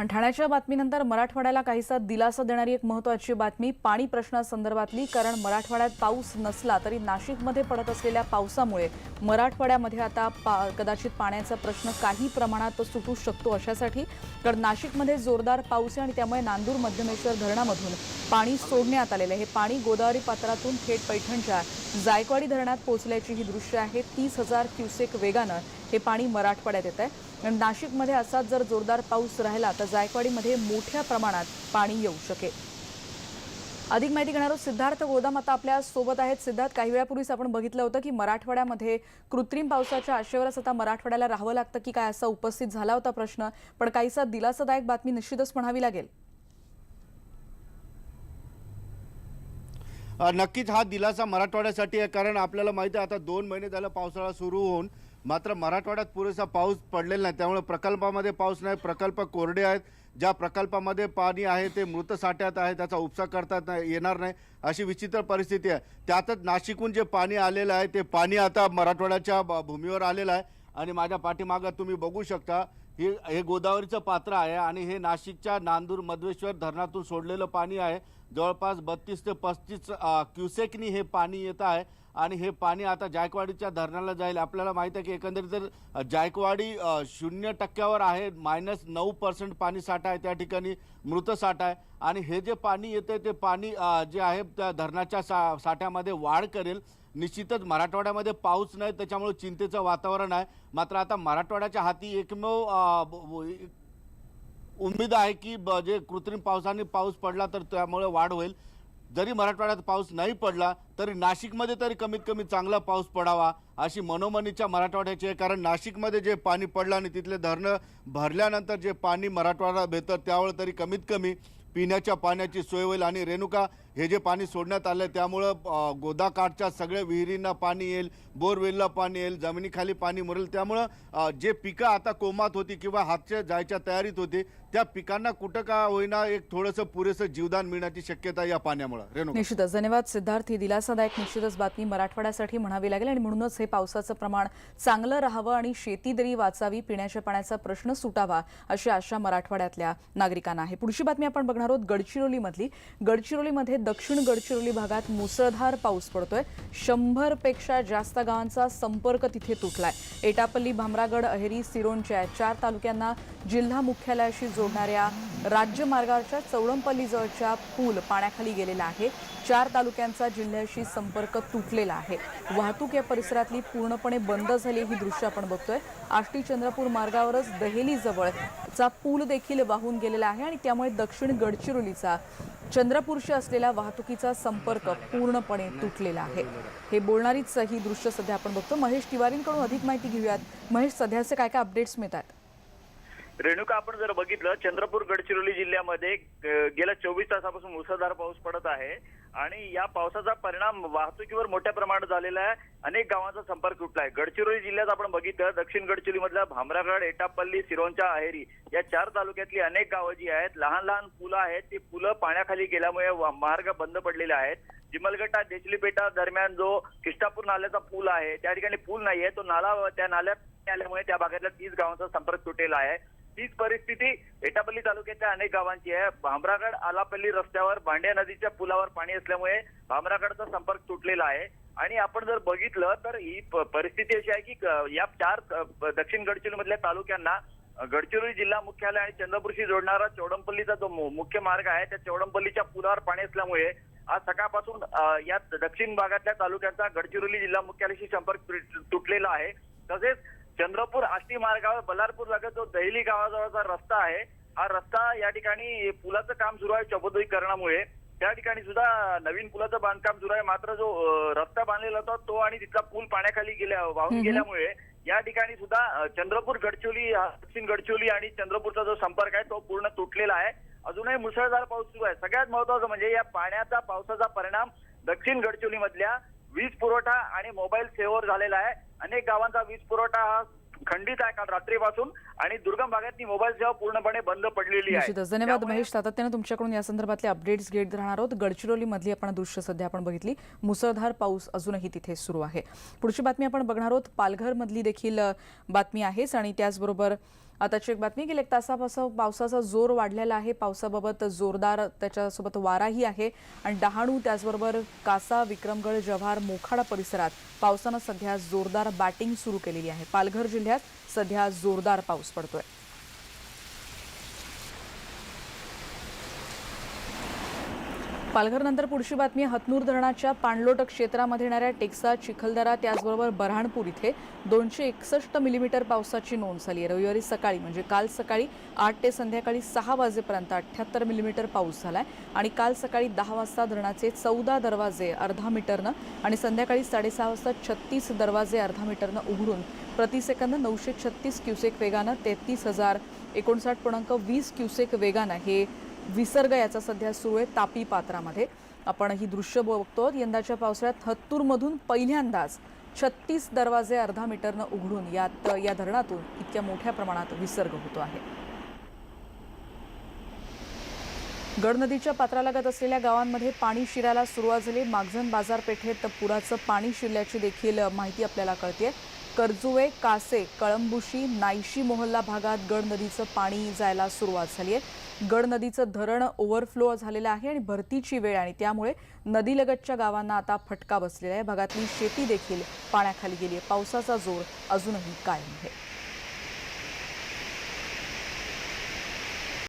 आणि ठाण्याच्या बातमीनंतर मराठवाड्याला काहीसा दिलासा देणारी एक महत्वाची बातमी पाणी प्रश्नासंदर्भातली कारण मराठवाड्यात पाऊस नसला तरी नाशिकमध्ये पडत असलेल्या पावसामुळे मराठवाड्यामध्ये आता पा कदाचित पाण्याचा प्रश्न काही प्रमाणात सुटू शकतो अशासाठी. कारण नाशिकमध्ये जोरदार पाऊस आहे आणि त्यामुळे नांदूर मध्यमेश्वर धरणामधून पाणी सोडण्यात आलेलं आहे. हे पाणी गोदावरी पात्रातून थेट पैठणच्या जायकवाडी धरणात पोहोचल्याची ही दृश्य आहे. तीस हजार क्युसेक वेगानं हे पाणी मराठवाड्यात येत आहे नाशिकमध्ये असाच जर जोरदार पाऊस राहिला तर जायकवाडीमध्ये मोठ्या प्रमाणात पाणी येऊ शकेल. अधिक माहिती घेणार आहोत सिद्धार्थ गोदाम. आता आपल्यासोबत आहेत सिद्धार्थ. काही वेळापूर्वीच आपण बघितलं होतं की मराठवाड्यामध्ये कृत्रिम पावसाच्या आशेवरच आता मराठवाड्याला राहावं लागतं की काय असा उपस्थित झाला होता प्रश्न. पण काहीसा दिलासादायक बातमी निश्चितच म्हणावी लागेल. नक्कीच हा दिलासा मराठवाड्यासाठी आहे कारण आपल्याला माहिती आहे आता दोन महिने झालं पावसाळा सुरू होऊन मात्र मराठवाड्यात पुरेसा पाऊस पडलेला नाही. त्यामुळे प्रकल्पामध्ये पाऊस नाही. प्रकल्प कोरडे आहेत. ज्या प्रकल्पामध्ये पाणी आहे ते मृत साठ्यात आहे. त्याचा उपसा करता नाही- येणार नाही अशी विचित्र परिस्थिती आहे. त्यातच नाशिकहून जे पाणी आलेलं आहे ते पाणी आता मराठवाड्याच्या भूमीवर आलेलं आहे. आणि माझ्या पाठीमागं तुम्ही बघू शकता हे हे गोदावरीचं पात्र आहे आणि हे नाशिकच्या नांदूर मध्वेश्वर धरणातून सोडलेलं पाणी आहे. जवळपास बत्तीस ते पस्तीस क्युसेकनी हे पाणी येत आहे. आणि हे पाणी आता जायकवाडीच्या धरणाला जाईल. आपल्याला माहीत आहे की एकंदरीत जर जायकवाडी शून्य टक्क्यावर आहे मायनस नऊ पर्सेंट पाणी साठा आहे त्या ठिकाणी मृत साठा आहे. आणि हे जे पाणी येतं ते पाणी जे आहे त्या धरणाच्या सा साठ्यामध्ये वाढ करेल. निश्चितच मराठवाड्यामध्ये पाऊस नाही त्याच्यामुळे चिंतेचं वातावरण आहे. मात्र आता मराठवाड्याच्या हाती एकमेव उम्मीद उमेद आहे की ब- जे कृत्रिम पावसाने पाऊस पडला तर त्यामुळे वाढ होईल. जरी मराठवाड्यात पाऊस नाही पडला तरी नाशिकमध्ये तरी कमीत कमी चांगला पाऊस पडावा अशी मनोमनीच्या मराठवाड्याची आहे. कारण नाशिकमध्ये जे पाणी पडलं आणि तिथले धरणं भरल्यानंतर जे पाणी मराठवाड्याला भेटतं त्यावेळी तरी कमीत कमी पिण्याच्या पाण्याची सोय होईल. आणि रेणुका हे जे पाणी सोडण्यात आलं आहे त्यामुळं गोदाकाठच्या सगळ्या विहिरींना पाणी येईल बोरवेलला पाणी येईल जमिनीखाली पाणी मरेल. त्यामुळं जे पिकं आता कोमात होती किंवा हातच्या जायच्या तयारीत होती त्या पिकांना कुठं का होईना एक थोडंसं पुरेसं जीवदान मिळण्याची शक्यता या पाण्यामुळे. रेणुका. निश्चितच. धन्यवाद सिद्धार्थ ही दिलासादायक निश्चितच बातमी मराठवाड्यासाठी म्हणावी लागेल. आणि म्हणूनच हे पावसाचं प्रमाण चांगलं राहावं आणि शेती दरी वाचावी पिण्याच्या पाण्याचा प्रश्न सुटावा अशी आशा मराठवाड्यातल्या नागरिकांना आहे. पुढची बातमी आपण बघणार आहोत गडचिरोलीमधली. गडचिरोलीमध्ये दक्षिण गडचिरोली भागात मुसळधार पाऊस पडतोय. शंभरपेक्षा जास्त गावांचा संपर्क तिथे तुटलाय. एटापल्ली भामरागड अहेरी सिरोंच्या चार तालुक्यांना जिल्हा मुख्यालयाशी जोडणाऱ्या राज्यमार्गावरच्या चौडंपल्ली जवळच्या पूल पाण्याखाली गेलेला आहे. चार तालुक्यांचा जिल्ह्याशी संपर्क तुटलेला आहे. वाहतूक या परिसरातली पूर्णपणे बंद झाली ही दृश्य आपण बघतोय. आष्टी चंद्रपूर मार्गावरच दहेली जवळचा पूल देखील वाहून गेलेला आहे आणि त्यामुळे दक्षिण गडचिरोलीचा. चंद्रपूरशी असलेला वाहतुकीचा संपर्क पूर्णपणे तुटलेला आहे. हे बोलणारीच ही दृश्य सध्या आपण बघतो. महेश तिवारींकडून अधिक माहिती घेऊयात. महेश सध्याचे काय काय अपडेट्स मिळतात? रेणुका आपण जर बघितलं चंद्रपूर गडचिरोली जिल्ह्यामध्ये गेल्या चोवीस तासापासून मुसळधार पाऊस पडत आहे आणि या पावसाचा परिणाम वाहतुकीवर मोठ्या प्रमाणात झालेला आहे. अनेक गावांचा संपर्क तुटला आहे. गडचिरोली जिल्ह्यात आपण बघितलं दक्षिण गडचिरोलीमधल्या भामरागड एटापल्ली सिरोंचा आहेरी या चार तालुक्यातली अनेक गावं जी आहेत लहान लहान पुलं आहेत ती पुलं पाण्याखाली गेल्यामुळे मार्ग बंद पडलेले आहेत. जिमलगटा देचलीपेटा दरम्यान जो किष्टापूर नाल्याचा पूल आहे त्या ठिकाणी पूल नाहीये. तो नाला त्या नाल्यात आल्यामुळे त्या भागातल्या तीस गावांचा संपर्क तुटलेला आहे. तीच परिस्थिती एटापल्ली तालुक्यातल्या अनेक गावांची आहे. भामरागड आलापल्ली रस्त्यावर भांड्या नदीच्या पुलावर पाणी असल्यामुळे भामरागडचा संपर्क तुटलेला आहे. आणि आपण जर बघितलं तर ही परिस्थिती अशी आहे की या चार दक्षिण गडचिरोलीमधल्या तालुक्यांना गडचिरोली जिल्हा मुख्यालय आणि चंद्रपूरशी जोडणारा चौडंपल्लीचा जो मुख्य मार्ग आहे त्या चौडंपल्लीच्या पुलावर पाणी असल्यामुळे आज सकाळपासून या दक्षिण भागातल्या तालुक्यांचा गडचिरोली जिल्हा मुख्यालयाशी संपर्क तुट- तुटलेला आहे. मार्गावर बल्लारपूर लगत जो दहिली गावाजवळचा रस्ता आहे हा रस्ता या ठिकाणी पुलाचं काम सुरू आहे चौपदरीकरणामुळे. त्या ठिकाणी सुद्धा नवीन पुलाचं बांधकाम सुरू आहे. मात्र जो रस्ता बांधलेला होता तो आणि तिथला पूल पाण्याखाली गेल्या वाहून गेल्यामुळे या ठिकाणी सुद्धा चंद्रपूर गडचिरोली हा दक्षिण गडचिरोली आणि चंद्रपूरचा जो संपर्क आहे तो पूर्ण तुटलेला आहे. अजूनही मुसळधार पाऊस सुरू आहे. सगळ्यात महत्वाचं म्हणजे या पाण्याचा पावसाचा परिणाम दक्षिण गडचिरोलीमधल्या वीज पुरवठा आणि मोबाईल सेवेवर झालेला आहे. अनेक गावांचा वीज पुरवठा हा खंडित आहे काल रात्रीपासून आणि दुर्गम भागातली मोबाईल सेवा पूर्णपणे बंद पडलेली आहे. धन्यवाद महेश सातत्यानं तुमच्याकडून या संदर्भातले अपडेट्स घेत राहणार आहोत. गडचिरोली मधली आपण दृश्य सध्या आपण बघितली. मुसळधार पाऊस अजूनही तिथे सुरू आहे. पुढची बातमी आपण बघणार आहोत. पालघर मधली देखील बातमी आहेच आणि त्याचबरोबर आताची एक बातमी गेल्या एक तासापासून पावसाचा जोर वाढलेला आहे. पावसाबाबत जोरदार त्याच्यासोबत वाराही आहे. आणि डहाणू त्याचबरोबर कासा विक्रमगड जव्हार मोखाडा परिसरात पावसानं सध्या जोरदार बॅटिंग सुरू केलेली आहे. पालघर जिल्ह्यात सध्या जोरदार पाऊस पडतोय. पालघरनंतर पुढची बातमी हतनूर धरणाच्या पाणलोट क्षेत्रामध्ये येणाऱ्या टेक्सा चिखलदरा त्याचबरोबर बऱ्हाणपूर इथे दोनशे एकसष्ट मिलीमीटर पावसाची नोंद झाली आहे. रविवारी सकाळी म्हणजे काल सकाळी आठ ते संध्याकाळी सहा वाजेपर्यंत अठ्ठ्याहत्तर मिलीमीटर पाऊस झाला आहे आणि काल सकाळी दहा वाजता धरणाचे चौदा दरवाजे अर्धा मीटरनं आणि संध्याकाळी साडेसहा वाजता छत्तीस दरवाजे अर्धा मीटरनं उघडून प्रतिसेकंद नऊशे छत्तीस क्युसेक वेगानं तेहतीस हजार एकोणसाठ पूर्णांक वीस क्युसेक वेगानं हे विसर्ग याचा सध्या सुरू आहे तापी पात्रामध्ये. आपण ही दृश्य बघतो यंदाच्या पावसाळ्यात हत्तूरमधून पहिल्यांदाच छत्तीस दरवाजे अर्धा मीटरनं उघडून यात या धरणातून इतक्या मोठ्या प्रमाणात विसर्ग होतो आहे. गड नदीच्या पात्रालगत असलेल्या गावांमध्ये पाणी शिरायला सुरुवात झाली. मागझन बाजारपेठेत पुराचं पाणी शिरल्याची देखील माहिती आपल्याला कळते कर्जुवे कासे कळंबुशी नायशी मोहल्ला भागात गड नदीचं पाणी जायला सुरुवात झाली आहे गड नदीचं धरण ओव्हरफ्लो झालेलं आहे आणि भरतीची वेळ आणि त्यामुळे नदीलगतच्या गावांना आता फटका बसलेला आहे. भागातली शेती देखील पाण्याखाली गेली आहे पावसाचा जोर अजूनही कायम आहे.